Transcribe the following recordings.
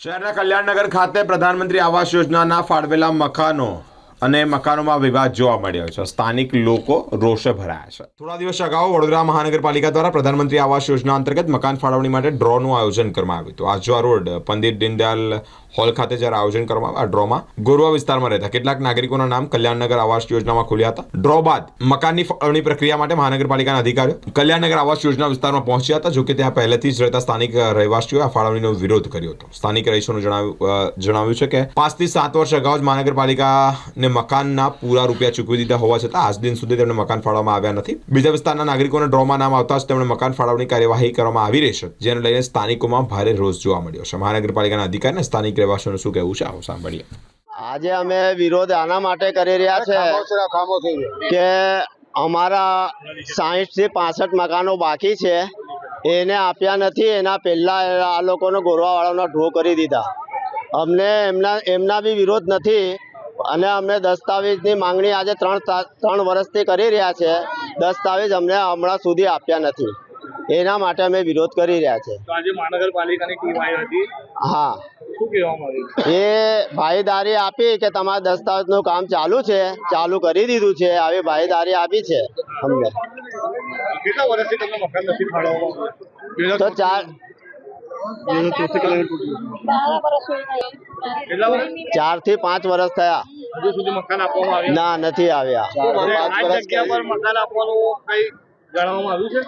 શહેરના કલ્યાણનગર ખાતે પ્રધાનમંત્રી આવાસ યોજનાના ફાળવેલા મકાનો. અને મકાનોમાં વિવાદ જોવા મળ્યો છે. સ્થાનિક લોકો રોષે ભરાયા છે. થોડા દિવસ અગાઉ વડોદરા મહાનગરપાલિકા દ્વારા પ્રધાનમંત્રી આવાસ યોજના અંતર્ગત મકાન ફાળવણી માટે ડ્રોનું આયોજન કરવામાં આવ્યું હતું. આજવા રોડ, પંડિત દીનદયાલ હોલ ખાતે જ્યારે આયોજન કરવામાં આ ડ્રોમાં ગોરવા વિસ્તારમાં રહેતા કેટલાક નાગરિકોના નામ કલ્યાણનગર આવાસ યોજનામાં ખુલ્યા હતા. ડ્રો બાદ મકાનની ફાળવણી પ્રક્રિયા માટે મહાનગરપાલિકાના અધિકારીઓ કલ્યાણનગર આવાસ યોજના વિસ્તારમાં પહોંચ્યા હતા જોકે ત્યાં પહેલેથી જ રહેતા સ્થાનિક રહેવાસીઓએ આ ફાળવણીનો વિરોધ કર્યો હતો. સ્થાનિક રહીશોનું જણાવ્યું જણાવ્યું છે કે પાંચથી સાત વર્ષ અગાઉ જ મહાનગરપાલિકાને મકાનના પૂરા રૂપિયા ચૂકવી દીધા હોવા છતાં આજ દિન સુધી તેમને મકાન ફાળવવામાં આવ્યા નથી. બીજા વિસ્તારના નાગરિકોને ડ્રોમાં નામ આવતા જ તેમણે મકાન ફાળવણી કાર્યવાહી કરવામાં આવી રહી છે જેને લઈને સ્થાનિકોમાં ભારે રોષ જોવા મળ્યો છે. મહાનગરપાલિકાના અધિકારીને સ્થાનિક રહેવાસીઓનું શું કહેવું છે? આવો સાંભળીએ. આજે અમે વિરોધ આના માટે કરી રહ્યા છે કે અમારા સાહીઠથી પાસઠ મકાનો બાકી છે. એને આપ્યા નથી એના પહેલા આ લોકોને ગોરવાવાળાનો ડ્રો કરી દીધા. અમને એમના એમના બી વિરોધ નથી. અને અમે દસ્તાવેજની માંગણી આજે ત્રણ ત્રણ વર્ષથી કરી રહ્યા છે. દસ્તાવેજ અમને હમણાં સુધી આપ્યા નથી. એના માટે અમે વિરોધ કરી રહ્યા છે. આજે મહાનગરપાલિકાની ટીમ આવી હતી. હા. એ ભાઈદારી આપી કે તમારા દસ્તાવેજનું કામ ચાલુ છે ચાલુ કરી દીધું છે આવી ભાઈદારી આપી છે અમને. કેટલા વર્ષથી તમને મકાન નથી ફાળવવામાં તો ચાર ચારથી પાંચ વર્ષ થયા. હજુ સુધી મકાન આપવામાં આવ્યું? ના નથી આવ્યા. આ જગ્યા પર મકાન આપવાનું કઈ જણાવવામાં આવ્યું છે?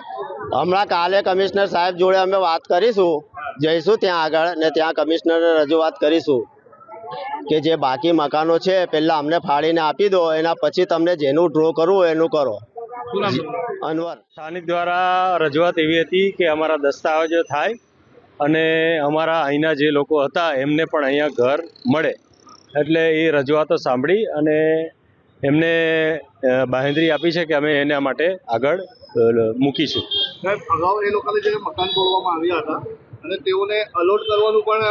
હમણાં કાલે કમિશનર સાહેબ જોડે અમે વાત કરીશું. જઈશું ત્યાં આગળ ને ત્યાં કમિશનરને રજૂઆત કરીશું. કે જે બાકી મકાનો છે પહેલા અમને ફાળીને આપી દો એના પછી તમને જેનું ડ્રો કરવું એનું કરો? અનવર. સ્થાનિક દ્વારા રજૂઆત એવી હતી કે અમારા દસ્તાવેજો થાય અને અમારા અહીંના જે લોકો હતા એમને પણ અહીંયા ઘર મળે. એટલે એ રજૂઆતો સાંભળી અને એમને બાહેંધરી આપી છે કે અમે એના માટે આગળ મૂકીશું. સાહેબ અગાઉ એ લોકોને જે મકાન તોડવામાં આવ્યા હતા અને તેઓને અલોટ કરવાનું પણ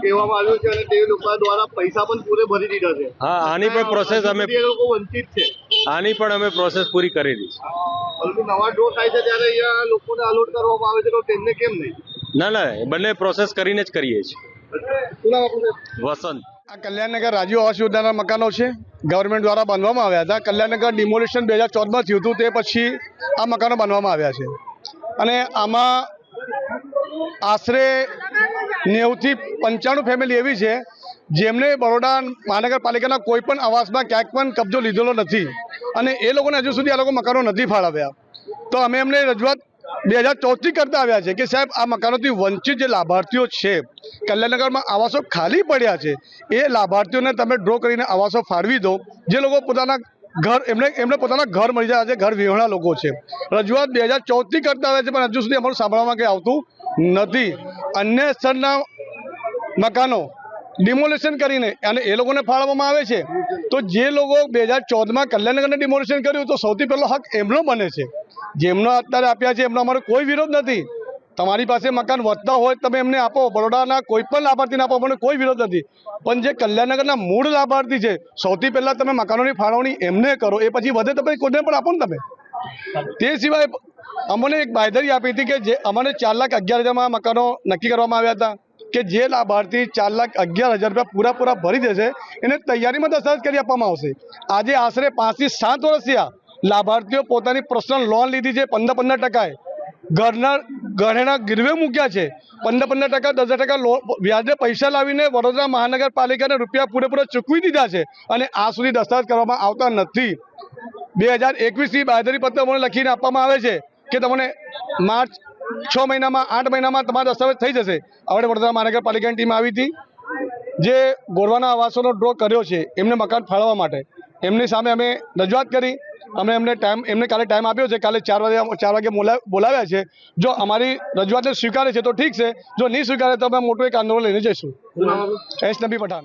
કહેવામાં આવ્યું છે અને તે લોકો દ્વારા પૈસા પણ પૂરે ભરી દીધા છે. હા આની પણ પ્રોસેસ અમે એ લોકો વંચિત છે. આની પણ અમે પ્રોસેસ પૂરી કરી દીધી પરંતુ નવા ડ્રો થાય છે ત્યારે અહીંયા લોકોને અલોટ કરવામાં આવે છે તો તેમને કેમ નહીં? ના ના બંને પ્રોસેસ કરીને જ કરીએ છીએ? વસંત. આ કલ્યાણનગર રાજીવ આવાસ યોજનાના મકાનો છે. ગવર્મેન્ટ દ્વારા બાંધવામાં આવ્યા હતા. કલ્યાણનગર ડિમોલિશન બે હજાર ચૌદમાં થયું હતું. તે પછી આ મકાનો બાંધવામાં આવ્યા છે. અને આમાં આશરે નેવુંથી પંચાણું ફેમિલી એવી છે, જેમને બરોડા મહાનગરપાલિકાના કોઈ પણ આવાસમાં ક્યાંક પણ કબજો લીધેલો નથી. અને એ લોકોને હજુ સુધી આ લોકો મકાનો નથી ફાળવ્યા. તો અમે એમને રજૂઆત બે હજાર ચૌદથી કરતા આવ્યા છે કે સાહેબ, આ મકાનોથી વંચિત જે લાભાર્થીઓ છે, કલ્યાણનગરમાં આવાસો ખાલી પડ્યા છે, એ લાભાર્થીઓને તમે ડ્રો કરીને આવાસો ફાળવી દો. જે લોકો પોતાના ઘર, એમને એમને પોતાના ઘર મળી જાય છે, ઘર વિહોણા લોકો છે. રજૂઆત બે હજાર ચૌદથી કરતા આવ્યા છે, પણ હજુ સુધી અમારું સાંભળવામાં કંઈ આવતું નથી. અન્ય સ્થળના મકાનો ડિમોલેશન કરીને અને એ લોકોને ફાળવવામાં આવે છે. તો જે લોકો બે હજાર ચૌદમાં કલ્યાણનગરને ડિમોલેશન કર્યું, તો સૌથી પહેલો હક એમનો બને છે. જેમનો અત્યારે આપ્યા છે, એમનો અમારો કોઈ વિરોધ નથી. તમારી પાસે મકાન વધતા હોય, તમે એમને આપો. બરોડાના કોઈ પણ લાભાર્થીને આપો મને કોઈ વિરોધ નથી. પણ જે કલ્યાણનગરના મૂળ લાભાર્થી છે, સૌથી પહેલાં તમે મકાનોની ફાળવણી એમને કરો. એ પછી વધે તમે કોઈને પણ આપો ને તમે. તે સિવાય અમને એક બાયદરી આપી હતી કે જે અમને ચાર લાખ અગિયાર હજારમાં મકાનો નક્કી કરવામાં આવ્યા હતા. કે જે લાભાર્થી ચાર લાખ અગિયાર હજાર રૂપિયા પૂરા પૂરા ભરી દેશે, એને તૈયારીમાં દસ્તાવેજ કરી આપવામાં આવશે. આજે આશરે પાંચથી સાત વર્ષ થયા, લાભાર્થીઓ પોતાની પર્સનલ લોન લીધી છે પંદર પંદર ટકાએ. ઘરના, ઘરેણા ગીરવે મૂક્યા છે પંદર પંદર ટકા, દસ ટકા વ્યાજે પૈસા લાવીને વડોદરા મહાનગરપાલિકાને રૂપિયા પૂરેપૂરા ચૂકવી દીધા છે અને આ સુધી દસ્તાવેજ કરવામાં આવતા નથી. બે હજાર એકવીસથી બાંયધરી પત્ર મને લખીને આપવામાં આવે છે કે તમને માર્ચ છ મહિનામાં આઠ મહિનામાં તમારા દસ્તાવેજ થઈ જશે. હવે વડોદરા મહાનગરપાલિકાની ટીમ આવી હતી જે ગોરવાના આવાસોનો ડ્રો કર્યો છે એમને મકાન ફાળવવા માટે. એમની સામે અમે રજૂઆત કરી અમે એમને ટાઈમ એમને કાલે ટાઈમ આપ્યો છે કાલે ચાર વાગે ચાર વાગે બોલા- બોલાવ્યા છે. જો અમારી રજૂઆતને સ્વીકારે છે તો ઠીક છે જો નહીં સ્વીકારે તો અમે મોટું એક આંદોલન લઈને જઈશું? એસ નબી પઠાણ.